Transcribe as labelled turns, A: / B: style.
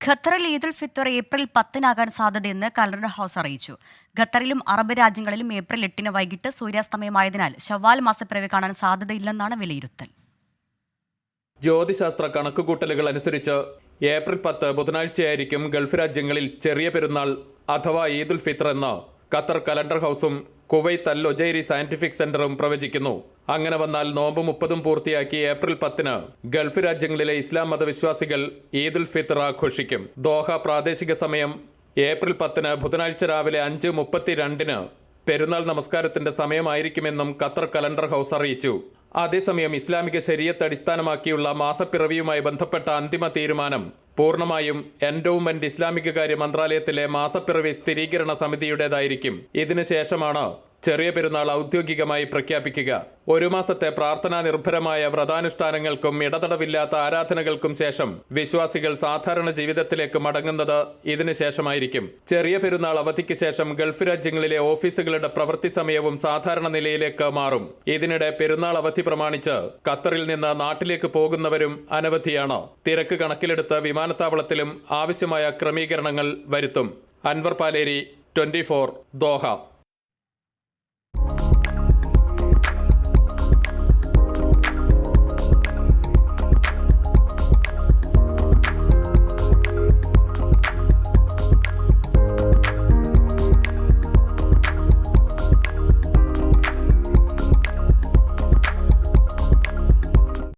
A: ഖത്തറിൽ ഈദുൽ ഫിത്തർ ഏപ്രിൽ പത്തിനാകാൻ സാധ്യതയെന്ന് calendar house അറിയിച്ചു. ഖത്തറിലും അറബ് രാജ്യങ്ങളിലും ഏപ്രിൽ എട്ടിന് വൈകിട്ട് സൂര്യാസ്തമയമായതിനാൽ ഷവാൽ മാസപ്പിറവി കാണാൻ സാധ്യതയില്ലെന്നാണ് വിലയിരുത്തൽ.
B: ജ്യോതിശാസ്ത്ര കണക്കുകൂട്ടലുകൾ അനുസരിച്ച് ഏപ്രിൽ പത്ത് ബുധനാഴ്ചയായിരിക്കും ഗൾഫ് രാജ്യങ്ങളിൽ ചെറിയ പെരുന്നാൾ അഥവാ ഈദുൽ ഫിത്തർ എന്ന് ഖത്തർ കലണ്ടർ ഹൗസും കുവൈത്ത് അൽ ഒജൈരി സയന്റിഫിക് സെന്ററും പ്രവചിക്കുന്നു. അങ്ങനെ വന്നാൽ നോമ്പ് മുപ്പതും പൂർത്തിയാക്കി ഏപ്രിൽ പത്തിന് ഗൾഫ് രാജ്യങ്ങളിലെ ഇസ്ലാം മതവിശ്വാസികൾ ഈദുൽ ഫിത്തർ ആഘോഷിക്കും. ദോഹ പ്രാദേശിക സമയം ഏപ്രിൽ പത്തിന് ബുധനാഴ്ച രാവിലെ അഞ്ച് മുപ്പത്തിരണ്ടിന് പെരുന്നാൾ നമസ്കാരത്തിന്റെ സമയമായിരിക്കുമെന്നും ഖത്തർ കലണ്ടർ ഹൗസ് അറിയിച്ചു. അതേസമയം ഇസ്ലാമിക ശരീരത്തെ അടിസ്ഥാനമാക്കിയുള്ള മാസപ്പിറവിയുമായി ബന്ധപ്പെട്ട അന്തിമ തീരുമാനം പൂർണമായും എൻഡോവ്മെന്റ് ഇസ്ലാമിക കാര്യ മന്ത്രാലയത്തിലെ മാസപ്പിറവി സ്ഥിരീകരണ സമിതിയുടേതായിരിക്കും. ഇതിനുശേഷമാണ് ചെറിയ പെരുന്നാൾ ഔദ്യോഗികമായി പ്രഖ്യാപിക്കുക. ഒരു മാസത്തെ പ്രാർത്ഥനാ നിർഭരമായ വ്രതാനുഷ്ഠാനങ്ങൾക്കും ഇടതടവില്ലാത്ത ആരാധനകൾക്കും ശേഷം വിശ്വാസികൾ സാധാരണ ജീവിതത്തിലേക്ക് മടങ്ങുന്നത് ഇതിനു ശേഷമായിരിക്കും. ചെറിയ പെരുന്നാൾ അവധിക്ക് ശേഷം ഗൾഫ് രാജ്യങ്ങളിലെ ഓഫീസുകളുടെ പ്രവൃത്തി സമയവും സാധാരണ നിലയിലേക്ക് മാറും. ഇതിനിടെ പെരുന്നാൾ അവധി പ്രമാണിച്ച് ഖത്തറിൽ നിന്ന് നാട്ടിലേക്ക് പോകുന്നവരും അനവധിയാണ്. തിരക്ക് കണക്കിലെടുത്ത് വിമാനത്താവളത്തിലും ആവശ്യമായ ക്രമീകരണങ്ങൾ വരുത്തും. Anwar Paleri twenty four Doha.